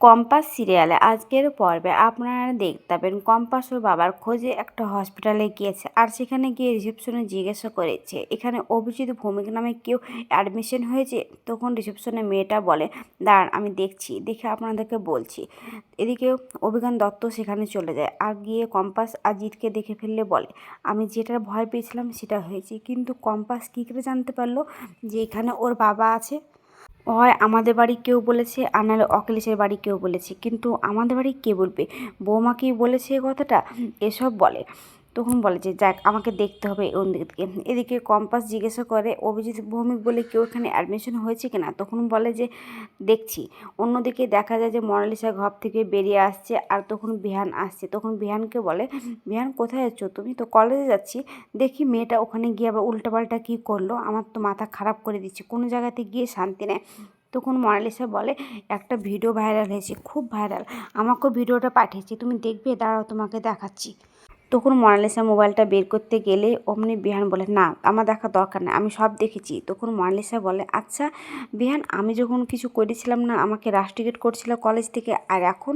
Compass সিরিয়ালে। আজকের পর্বে আপনারা দেখতে পাবেন কম্পাস ওর বাবার খোঁজে একটা হসপিটালে গিয়েছে আর সেখানে গিয়ে রিসেপশনে জিজ্ঞাসা করেছে, এখানে অভিজিৎ ভৌমিক নামে কেউ অ্যাডমিশন হয়েছে? তখন রিসেপশনে মেয়েটা বলে, দাঁড়ান, আমি দেখছি, দেখে আপনাদেরকে বলছি। এদিকে অভিজ্ঞান দত্ত সেখানে চলে যায় আর গিয়ে কম্পাস আর জিতকে দেখে ফেললে বলে, আমি যেটার ভয় পেয়েছিলাম সেটা হয়েছে, কিন্তু কম্পাস কী করে জানতে পারল যে এখানে ওর বাবা আছে? হয় আমাদের বাড়ি কেউ বলেছে, আর নাহলে অখিলেশের বাড়ি কেউ বলেছে। কিন্তু আমাদের বাড়ি কে বলবে? বৌমাকেই বলেছে কথাটা? এসব বলে। তখন বলে যে, যাক, আমাকে দেখতে হবে অন্যদিকে। এদিকে কম্পাস জিজ্ঞাসা করে, অভিজিৎ ভৌমিক বলে কেউ এখানে অ্যাডমিশন হয়েছে কিনা তখন বলে যে, দেখছি। অন্যদিকে দেখা যায় যে মনালিসা ঘর থেকে বেরিয়ে আসছে আর তখন বিহান আসছে। তখন বিহানকে বলে, বিহান, কোথায় যাচ্ছ? তুমি তো কলেজে যাচ্ছি। দেখি মেয়েটা ওখানে গিয়ে আবার উল্টাপাল্টা কী করল? আমার তো মাথা খারাপ করে দিচ্ছে। কোনো জায়গাতে গিয়ে শান্তি নেয় তখন মনালিসা বলে, একটা ভিডিও ভাইরাল হয়েছে, খুব ভাইরাল আমাকেও ভিডিওটা পাঠিয়েছি। তুমি দেখবে, দাঁড়াও তোমাকে দেখাচ্ছি। তখন মনালিসা মোবাইলটা বের করতে গেলে অমনি বিহান বলে, না, আমার দেখা দরকার নেই, আমি সব দেখেছি। তখন মনালিসা বলে আচ্ছা বিহান, আমি যখন কিছু করেছিলাম না, আমাকে রাশ টিকিট করছিল কলেজ থেকে, আর এখন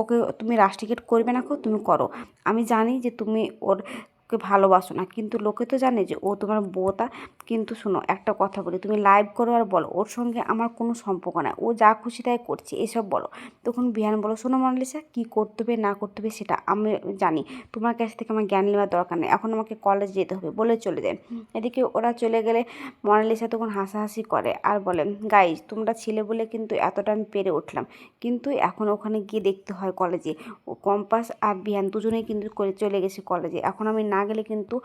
ওকে তুমি রাশ টিকিট করবে না তুমি করো। আমি জানি যে তুমি ওর ওকে ভালোবাসো না। কিন্তু লোকে তো জানে যে, ও তোমার বউতা কিন্তু শোনো, একটা কথা বলি। তুমি লাইভ করো আর বলো, ওর সঙ্গে আমার কোনো সম্পর্ক নাই। ও যা খুশি তাই করছে, এসব বলো। তখন বিহান বলো, শোনো মনালিসা, কী করতে হবে না করতে হবে সেটা আমি জানি। তোমার কাছ থেকে আমার জ্ঞান নেওয়ার দরকার নেই। এখন আমাকে কলেজ যেতে হবে। বলে চলে যায়। এদিকে ওরা চলে গেলে মনালিসা তখন হাসাহাসি করে আর বলে গাইজ তোমরা ছিলে বলে কিন্তু এতটা আমি পেরে উঠলাম। কিন্তু এখন ওখানে গিয়ে দেখতে হয় কলেজে ও, কম্পাস আর বিহান দুজনেই কিন্তু করে চলে গেছে কলেজে এখন আমি না গেলে কিন্তু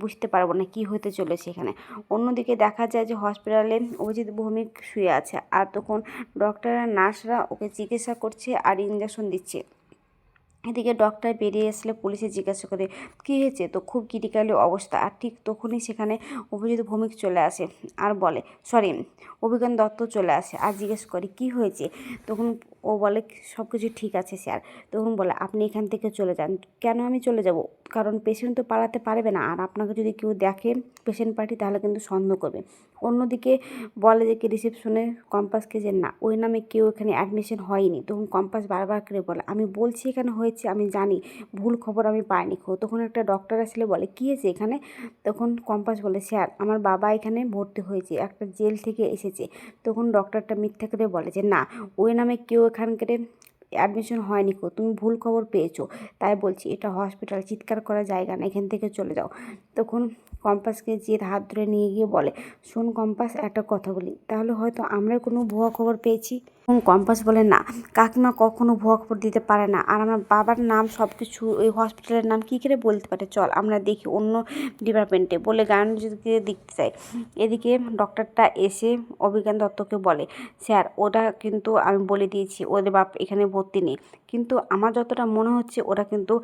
বুঝতে পারব না কি হতে চলেছে এখানে। অন্যদিকে দেখা যায় যে হসপিটালে অভিজিৎ ভৌমিক শুয়ে আছে। আর তখন ডক্টর আর নার্সরা ওকে চিকিৎসা করছে আর ইঞ্জেকশন দিচ্ছে। এদিকে ডক্টর বেরিয়ে আসলে পুলিশে জিজ্ঞাসা করে, কী হয়েছে? তো খুব ক্রিটিক্যালি অবস্থা। আর ঠিক তখনই সেখানে অভিজিৎ ভৌমিক চলে আসে আর বলে সরি অভিজ্ঞান দত্ত চলে আসে। আর জিজ্ঞেস করে, কি হয়েছে? তখন ও বলে সব কিছু ঠিক আছে স্যার। তখন বলে, আপনি এখান থেকে চলে যান। কেন আমি চলে যাব? কারণ পেশেন্ট তো পালাতে পারবে না। আর আপনাকে যদি কেউ দেখে পেশেন্ট পার্টি তাহলে কিন্তু সন্দেহ করবে। অন্যদিকে বলে যে, কি রিসেপশনে কম্পাসকে যে, না, ওই নামে কেউ এখানে অ্যাডমিশন হয়নি। তখন কম্পাস বারবার করে বলে, আমি বলছি এখানে হয়েছে, আমি জানি। ভুল খবর আমি পাইনি। তখন একটা ডক্টর আসলে বলে, কী হয়েছে এখানে? তখন কম্পাস বলে, স্যার, আমার বাবা এখানে ভর্তি হয়েছে, একটা জেল থেকে এসেছে। তখন ডক্টরটা মিথ্যা করে বলে যে, না, ওই নামে কেউ এখানকার অ্যাডমিশন হয়নি কো, তুমি ভুল খবর পেয়েছ। তাই বলছি, এটা হসপিটাল চিৎকার করা জায়গা না, এখান থেকে চলে যাও। তখন কম্পাসকে জিৎ হাত ধরে নিয়ে গিয়ে বলে, শোন কম্পাস, একটা কথা বলি। তাহলে হয়তো আমরা কোনো ভুয়া খবর পেয়েছি? এবং কম্পাস বলে, না, কাকিমা কখনো ভুয়া খবর দিতে পারে না। আর আমার বাবার নাম সব কিছু ওই হসপিটালের নাম কী করে বলতে পারে? চল, আমরা দেখি অন্য ডিপার্টমেন্টে বলে যদি দেখতে চাই। এদিকে ডক্টরটা এসে অভিজ্ঞান দত্তকে বলে, স্যার, ওটা কিন্তু আমি বলে দিয়েছি, ওদের বাপ এখানে ভর্তি নেই। কিন্তু আমার যতটা মনে হচ্ছে, ওরা কিন্তু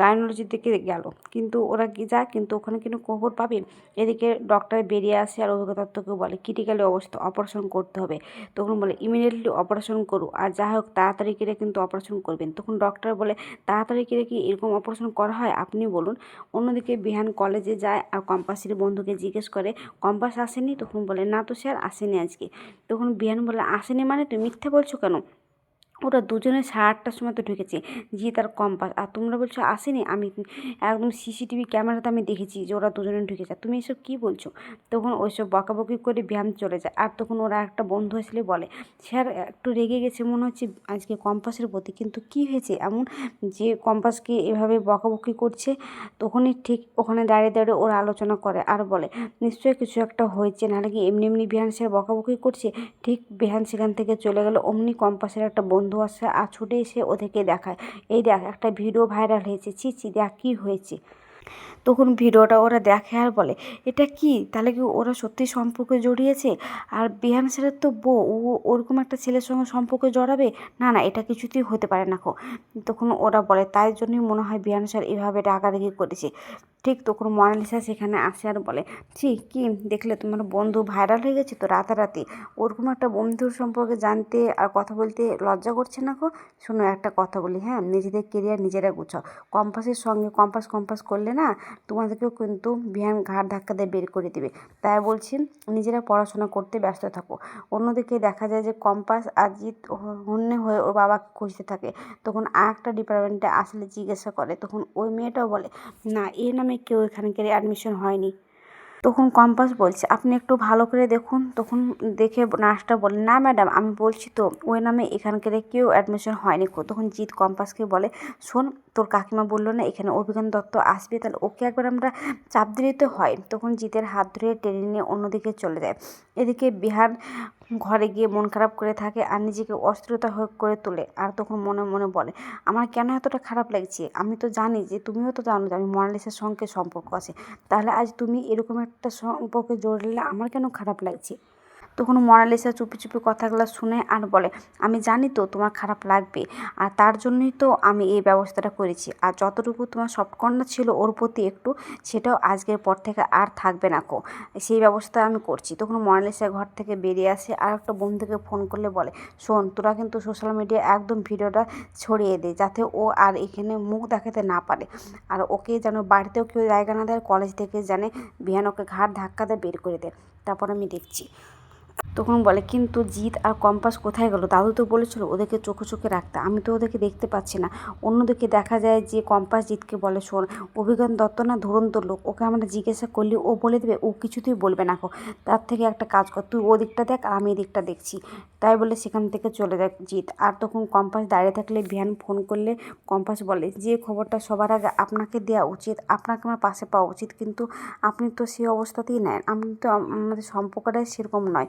গায়নোলজির দিকে গেল। কিন্তু ওরা কি যায়, কিন্তু ওখানে কিন্তু খবর পাবে? এদিকে ডক্টর বেরিয়ে আসে আর অভিজ্ঞ দত্তকে বলে ক্রিটিক্যালি অবস্থা অপারেশন করতে হবে। তখন বলে ইমিডিয়েটলি অপারেশন করু আর যা হোক তাড়াতাড়ি করে কিন্তু অপারেশন করবেন। তখন ডক্টর বলে, তাড়াতাড়ি করে কি এরকম অপারেশন করা হয়? আপনি বলুন। অন্যদিকে বিহান কলেজে যায় আর কম্পাসের বন্ধুকে জিজ্ঞেস করে কম্পাস আসেনি? তখন বলে, না তো স্যার আসেনি আজকে। তখন বিহান বলে, আসেনি মানে তুমি মিথ্যে বলছো কেন? ওরা দুজনে সাড়ে আটটার সময় তো ঢুকেছে। যে তার কম্পাস। আর তোমরা বলছো, আসেনি? আমি একদম সিসিটিভি ক্যামেরাতে আমি দেখেছি যে ওরা দুজনে ঢুকেছে তুমি এসব কী বলছো? তখন ওইসব বকাবকি করে ব্যায়াম চলে যায়। আর তখন ওরা একটা বন্ধু আসলে বলে, স্যার, একটু রেগে গেছে মনে হচ্ছে আজকে কম্পাসের প্রতি। কিন্তু কি হয়েছে? এমন যে কম্পাসকে এভাবে বকাবকি করছে? তখনই ঠিক ওখানে দাঁড়িয়ে দাঁড়িয়ে ওরা আলোচনা করে আর বলে, নিশ্চয়ই কিছু একটা হয়েছে। নাহলে কি এমনি এমনি বিহান স্যার বকাবকি করছে? ঠিক বিহান সেখান থেকে চলে গেল। অমনি কম্পাসের একটা বন্ধু বন্ধু আসে আর ছুটে এসে ওদেরকে দেখায়। এই দেখ, একটা ভিডিও ভাইরাল হয়েছে। ছি ছি, দেখ কী হয়েছে। তখন ভিডিওটা ওরা দেখে আর বলে, এটা কি? তাহলে কি ওরা সত্যি সম্পর্কে জড়িয়েছে? আর বিহান স্যারের তো বউ, ও ওরকম একটা ছেলের সঙ্গে সম্পর্কে জড়াবে? না না, এটা কিছুতেই হতে পারে না তখন ওরা বলে, তাই জন্যই মনে হয় বিহান স্যার এভাবে ডাকাডাকি করেছে। ঠিক তখন মনালিসা সেখানে আসে আর বলে, ছি, কি দেখলে তোমার বন্ধু ভাইরাল হয়ে গেছে তো রাতারাতি? ওরকম একটা বন্ধুর সম্পর্কে জানতে আর কথা বলতে লজ্জা করছে না গো? শোনো, একটা কথা বলি হ্যাঁ? নিজেদের কেরিয়ার নিজেরা গুছাও কম্পাসের সঙ্গে কম্পাস কম্পাস করলে না তোমাদেরকেও কিন্তু বিহান ঘাড় ধাক্কা দিয়ে বের করে দেবে। তাই বলছি, নিজেরা পড়াশোনা করতে ব্যস্ত থাকো। অন্যদিকে দেখা যায় যে কম্পাস আজিত হন্যে হয়ে ওর বাবাকে খুঁজতে থাকে। তখন আর একটা ডিপার্টমেন্টে আসলে জিজ্ঞাসা করে। তখন ওই মেয়েটাও বলে, না, এ নামে কেউ এখানকার অ্যাডমিশন হয়নি। তখন কম্পাস বলছে, আপনি একটু ভালো করে দেখুন। তখন দেখে নার্সটা বলে, না ম্যাডাম, আমি বলছি তো, ওই নামে এখানকার কেউ অ্যাডমিশন হয়নি তখন জিৎ কম্পাসকে বলে, শোন, তোর কাকিমা বলল না, এখানে অভিজ্ঞান দত্ত আসবে, তাহলে ওকে একবার আমরা চাপ দিতে হয়। তখন জিতের হাত ধরে টেনে নিয়ে অন্যদিকে চলে যায়। এদিকে বিহার ঘরে গিয়ে মন খারাপ করে থাকে আর নিজেকে অস্থিরতা হয়ে করে তোলে। আর তখন মনে মনে বলে, আমার কেন এতটা খারাপ লাগছে? আমি তো জানি যে তুমিও তো জানো যে আমি মোনালিসার সঙ্গে সম্পর্ক আছে। তাহলে আজ তুমি এরকম একটা সম্পর্কে জড়লে আমার কেন খারাপ লাগছে? তখন মোনালিসা চুপি চুপি কথাগুলো শুনে আর বলে, আমি জানি তো তোমার খারাপ লাগবে, আর তার জন্যই তো আমি এই ব্যবস্থাটা করেছি। আর যতটুকু তোমার সফটকর্নার ছিল ওর প্রতি একটু, সেটাও আজকের পর থেকে আর থাকবে না কো। সেই ব্যবস্থা আমি করছি। তখন মোনালিসা ঘর থেকে বেরিয়ে আসে আর একটা বন্ধুকে ফোন করলে বলে, শোন, তোরা কিন্তু সোশ্যাল মিডিয়ায় একদম ভিডিওটা ছড়িয়ে দে, যাতে ও আর এখানে মুখ দেখাতে না পারে। আর ওকে যেন বাড়িতেও কেউ জায়গা না দেয়, কলেজ থেকে জানে বিহান ওকে ঘাট ধাক্কা দিয়ে বের করে দেয়। তারপর আমি দেখছি তখন বলে, কিন্তু জিৎ আর কম্পাস কোথায় গেল? দাদু তো বলেছিল ওদেরকে চোখে চোখে রাখতে। আমি তো ওদেরকে দেখতে পাচ্ছি না। অন্যদিকে দেখা যায় যে কম্পাস জিৎকে বলে, শোন, অভিজ্ঞান দত্ত না ধরন্ত লোক। ওকে আমরা জিজ্ঞাসা করলে ও বলে দেবে, ও কিছুতেই বলবে না। তার থেকে একটা কাজ কর। তুই ও দিকটা দেখ আর আমি এদিকটা দেখছি। তাই বলে সেখান থেকে চলে যায় জিৎ। আর তখন কম্পাস দাঁড়িয়ে থাকলে বিহান ফোন করলে কম্পাস বলে, যে খবরটা সবার আগে আপনাকে দেওয়া উচিত, আপনাকে আমার পাশে পাওয়া উচিত। কিন্তু আপনি তো সেই অবস্থাতেই নেন। আপনি তো আমাদের সম্পর্কটাই সেরকম নয়।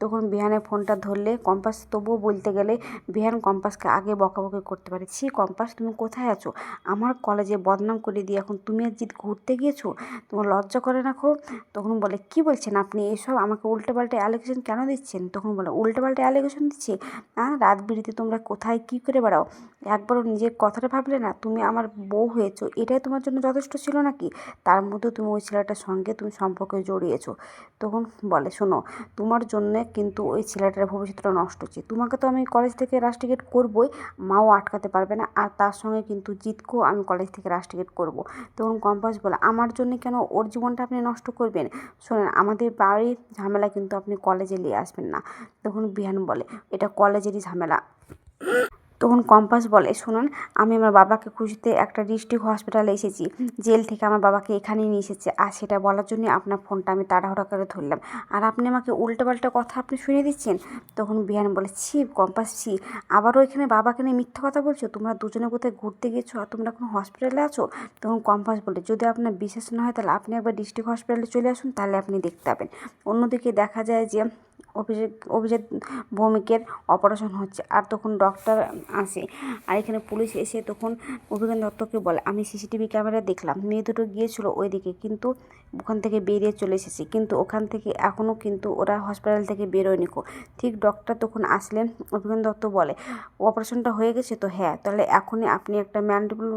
তখন বিহানের ফোনটা ধরলে কম্পাস, তবুও বলতে গেলে বিহান কম্পাসকে আগে বকাবকি করতে পারে। ছি কম্পাস, তুমি কোথায় আছো? আমার কলেজে বদনাম করে দিয়ে এখন তুমি আর জিত ঘুরতে গিয়েছো? তোমার লজ্জা করে রাখো তখন বলে, কি বলছেন আপনি? এসব আমাকে উল্টে পাল্টে অ্যালিগেশন কেন দিচ্ছেন? তখন বলে উল্টে পাল্টে অ্যালিগেশন দিচ্ছি? হ্যাঁ রাত বিড়িতে তোমরা কোথায়? কী করে বেড়াও? একবারও নিজের কথাটা ভাবলে না? তুমি আমার বউ হয়েছো? এটাই তোমার জন্য যথেষ্ট ছিল নাকি? তার মধ্যে তুমি ওই ছেলেটার সঙ্গে তুমি সম্পর্কে জড়িয়েছো? তখন বলে, শোনো, তোমার জন্যে কিন্তু ওই ছেলেটার ভবিষ্যৎটা নষ্ট হচ্ছে। তোমাকে তো আমি কলেজ থেকে রাস্টিকেট করবোই, মাও আটকাতে পারবে না, আর তার সঙ্গে কিন্তু জিতকেও আমি কলেজ থেকে রাস্টিকেট করব। তখন কম্পাস বলে, আমার জন্য কেন ওর জীবনটা আপনি নষ্ট করবেন? শোনেন, আমাদের বাড়ির ঝামেলা কিন্তু আপনি কলেজে নিয়ে আসবেন না। তখন বিহান বলে, এটা কলেজেরই ঝামেলা। তখন কম্পাস বলে, শুনুন, আমি আমার বাবাকে খুঁজতে একটা ডিস্ট্রিক্ট হসপিটালে এসেছি। জেল থেকে আমার বাবাকে এখানেই নিয়ে এসেছে। আর সেটা বলার জন্য আপনার ফোনটা আমি তাড়াহুড়া করে ধরলাম। আর আপনি আমাকে উল্টোপাল্টা কথা আপনি শুনে দিচ্ছেন? তখন বিহান বলে, ছি কম্পাস, ছি। আবারও এখানে বাবাকে নিয়ে মিথ্যা কথা বলছো? তোমরা দুজনে কোথায় ঘুরতে গেছো? আর তোমরা এখন হসপিটালে আছো? তখন কম্পাস বলে, যদি আপনার বিশেষ না হয়, তাহলে আপনি একবার ডিস্ট্রিক্ট হসপিটালে চলে আসুন, তাহলে আপনি দেখতে পাবেন। অন্যদিকে দেখা যায় যে অভিজিৎ অভিজিৎ ভৌমিকের অপারেশন হচ্ছে। আর তখন ডক্টর আসে। আর এখানে পুলিশ এসে তখন অভিজ্ঞান দত্তকে বলে, আমি সিসিটিভি ক্যামেরা দেখলাম। মেয়ে দুটো গিয়েছিল ওইদিকে, কিন্তু ওখান থেকে বেরিয়ে চলে এসেছে। কিন্তু ওখান থেকে এখনও কিন্তু ওরা হসপিটাল থেকে বেরোয়নি কো। ঠিক ডক্টর তখন আসলেন অভিজ্ঞান দত্ত বলে, অপারেশনটা হয়ে গেছে তো? হ্যাঁ তাহলে এখনই আপনি একটা ম্যান্ডেবল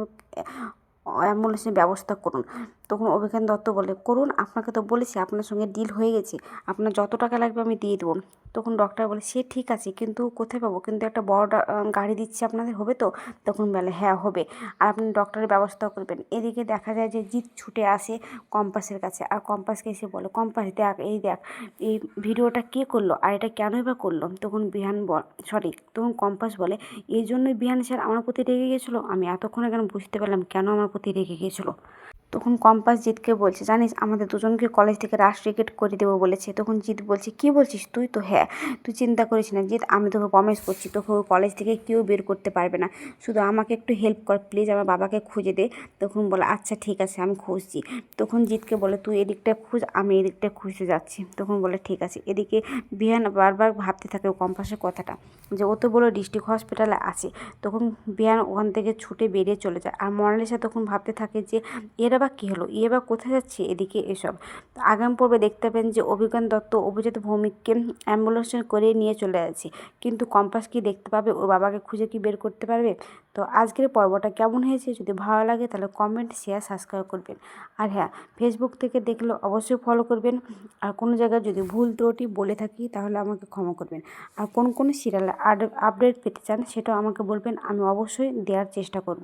অ্যাম্বুলেন্সের ব্যবস্থা করুন। তখন অভিজ্ঞান দত্ত বলে, করুন, আপনাকে তো বলেছি, আপনার সঙ্গে ডিল হয়ে গেছে, আপনার যত টাকা লাগবে আমি দিয়ে দেবো। তখন ডক্টর বলে, সে ঠিক আছে, কিন্তু কোথায় পাবো? কিন্তু একটা বড় গাড়ি দিচ্ছি আপনাদের, হবে তো? তখন বলে হ্যাঁ হবে। আর আপনি ডক্টরের ব্যবস্থা করবেন। এদিকে দেখা যায় যে জিৎ ছুটে আসে কম্পাসের কাছে, আর কম্পাসকে এসে বলে, কম্পাস, দেখ, এই দেখ, এই ভিডিওটা কে করল, আর এটা কেনই বা করল? তখন বিহান সরি তখন কম্পাস বলে, এই জন্যই বিহান স্যার আমার প্রতি রেগে গেছিল? আমি এতক্ষণে কেন বুঝতে পারলাম কেন আমার প্রতি রেগে গিয়েছিল তখন কম্পাস জিতকে বলছে, জানিস, আমাদের দুজনকে কলেজ থেকে রাশ টিকিট করে দেবো বলেছে। তখন জিৎ বলছে, কী বলছিস তুই তো? হ্যাঁ তুই চিন্তা করিস না জিত আমি তোকে প্রমিস করছি, তোকে ওই কলেজ থেকে কেউ বের করতে পারবে না। শুধু আমাকে একটু হেল্প কর প্লিজ আমার বাবাকে খুঁজে দে। তখন বলে আচ্ছা ঠিক আছে, আমি খুঁজছি। তখন জিতকে বলে, তুই এদিকটা খুঁজ, আমি এদিকটা খুঁজতে যাচ্ছি। তখন বলে, ঠিক আছে। এদিকে বিহান বারবার ভাবতে থাকে ও কম্পাসের কথাটা, যে ও তো বলো ডিস্ট্রিক্ট হসপিটালে আছে। তখন বিহান ওখান থেকে ছুটে বেরিয়ে চলে যায়। আর মনালিসা তখন ভাবতে থাকে যে, এরা বা কী হলো? ইয়ে বা কোথায় যাচ্ছে? এদিকে এসব। আগামী পর্বে দেখতে পেন যে অভিজ্ঞান দত্ত অভিজিৎ ভৌমিককে অ্যাম্বুলেন্সে করে নিয়ে চলে যাচ্ছে। কিন্তু কম্পাস কি দেখতে পাবে? ওর বাবাকে খুঁজে কি বের করতে পারবে? তো আজকের পর্বটা কেমন হয়েছে? যদি ভালো লাগে তাহলে কমেন্ট শেয়ার সাবস্ক্রাইব করবেন। আর হ্যাঁ ফেসবুক থেকে দেখলে অবশ্যই ফলো করবেন। আর কোনো জায়গায় যদি ভুল ত্রুটি বলে থাকি তাহলে আমাকে ক্ষমা করবেন। আর কোন কোন সিরিয়ালে আপডেট পেতে চান সেটাও আমাকে বলবেন। আমি অবশ্যই দেওয়ার চেষ্টা করব।